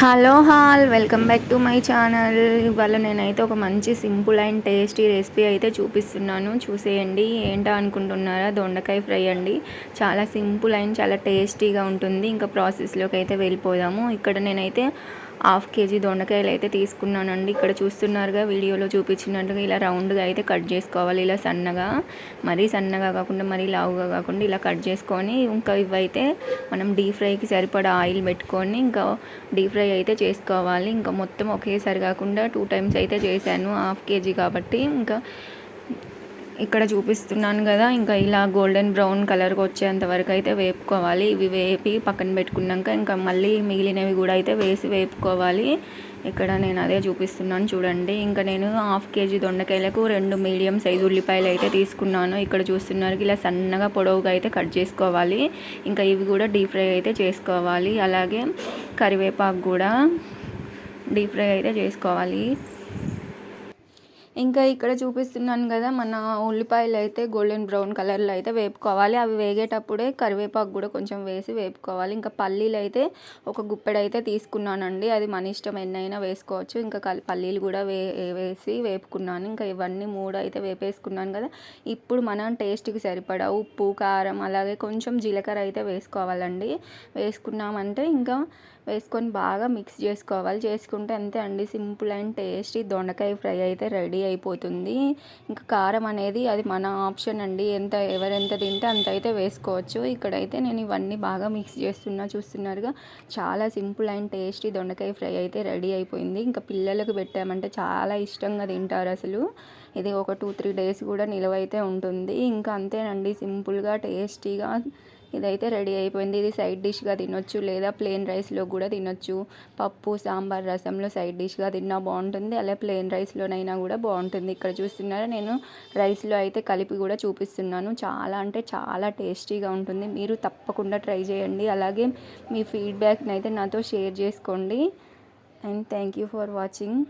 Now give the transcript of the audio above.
Hello all welcome back to my channel. ఇవాళ నేనైతే ఒక మంచి సింపుల్ అండ్ టేస్టీ రెసిపీ అయితే చూపిస్తున్నాను. చూసేయండి ఏంటో అనుకుంటున్నారా? దొండకాయ ఫ్రై అండి. చాలా సింపుల్ అండ్ చాలా టేస్టీగా ఉంటుంది. ఇంకా ప్రాసెస్లోకి అయితే వెళ్ళిపోదాము. ఇక్కడ నేనైతే హాఫ్ కేజీ దొండకాయలు అయితే తీసుకున్నానండి. ఇక్కడ చూస్తున్నారుగా వీడియోలో చూపించినట్టుగా ఇలా రౌండ్గా అయితే కట్ చేసుకోవాలి. ఇలా సన్నగా మరీ సన్నగా కాకుండా మరీ లావుగా కాకుండా ఇలా కట్ చేసుకొని ఇంకా ఇవైతే మనం డీప్ ఫ్రైకి సరిపడా ఆయిల్ పెట్టుకొని ఇంకా డీప్ ఫ్రై అయితే చేసుకోవాలి. ఇంకా మొత్తం ఒకేసారి కాకుండా టూ టైమ్స్ అయితే చేశాను హాఫ్ కేజీ కాబట్టి. ఇంకా ఇక్కడ చూపిస్తున్నాను కదా ఇంకా ఇలా గోల్డెన్ బ్రౌన్ కలర్కి వచ్చేంత వరకు అయితే వేపుకోవాలి. ఇవి వేపి పక్కన పెట్టుకున్నాక ఇంకా మళ్ళీ మిగిలినవి కూడా అయితే వేసి వేపుకోవాలి. ఇక్కడ నేను అదే చూపిస్తున్నాను చూడండి. ఇంకా నేను హాఫ్ కేజీ దొండకాయలకు రెండు మీడియం సైజు ఉల్లిపాయలు అయితే తీసుకున్నాను. ఇక్కడ చూస్తున్నారు ఇలా సన్నగా పొడవుగా అయితే కట్ చేసుకోవాలి. ఇంకా ఇవి కూడా డీప్ ఫ్రై అయితే చేసుకోవాలి. అలాగే కరివేపాకు కూడా డీప్ ఫ్రై అయితే చేసుకోవాలి. ఇంకా ఇక్కడ చూపిస్తున్నాను కదా మన ఉల్లిపాయలు అయితే గోల్డెన్ బ్రౌన్ కలర్లో అయితే వేపుకోవాలి. అవి వేగేటప్పుడే కరివేపాకు కూడా కొంచెం వేసి వేపుకోవాలి. ఇంకా పల్లీలు అయితే ఒక గుప్పెడు అయితే తీసుకున్నానండి. అది మన ఇష్టం ఎన్నైనా వేసుకోవచ్చు. ఇంకా పల్లీలు కూడా వే వేసి వేపుకున్నాను. ఇంకా ఇవన్నీ మూడు అయితే వేపేసుకున్నాను కదా ఇప్పుడు మనం టేస్ట్కి సరిపడా ఉప్పు కారం అలాగే కొంచెం జీలకర్ర అయితే వేసుకోవాలండి. వేసుకున్నామంటే ఇంకా వేసుకొని బాగా మిక్స్ చేసుకోవాలి. చేసుకుంటే అంతే అండి. Simple and tasty. దొండకాయ ఫ్రై అయితే రెడీ అయిపోతుంది. ఇంకా కారం అనేది అది మన ఆప్షన్ అండి. ఎంత ఎవరెంత తింటే అంత అయితే వేసుకోవచ్చు. ఇక్కడైతే నేను ఇవన్నీ బాగా మిక్స్ చేస్తున్నా చూస్తున్నారుగా. చాలా సింపుల్ అండ్ టేస్టీ దొండకాయ ఫ్రై అయితే రెడీ అయిపోయింది. ఇంకా పిల్లలకు పెట్టామంటే చాలా ఇష్టంగా తింటారు అసలు. ఇది ఒక టూ త్రీ డేస్ కూడా నిలవైతే ఉంటుంది. ఇంకా అంతేనండి. సింపుల్గా టేస్టీగా ఇదైతే రెడీ అయిపోయింది. ఇది సైడ్ డిష్గా తినొచ్చు లేదా ప్లెయిన్ రైస్లో కూడా తినొచ్చు. పప్పు సాంబార్ రసంలో సైడ్ డిష్గా తిన్నా బాగుంటుంది. అలా ప్లెయిన్ రైస్లోనైనా కూడా బాగుంటుంది. ఇక్కడ చూస్తున్నారా నేను రైస్లో అయితే కలిపి కూడా చూపిస్తున్నాను. చాలా అంటే చాలా టేస్టీగా ఉంటుంది. మీరు తప్పకుండా ట్రై చేయండి. అలాగే మీ ఫీడ్బ్యాక్ని అయితే నాతో షేర్ చేసుకోండి. And thank you for watching.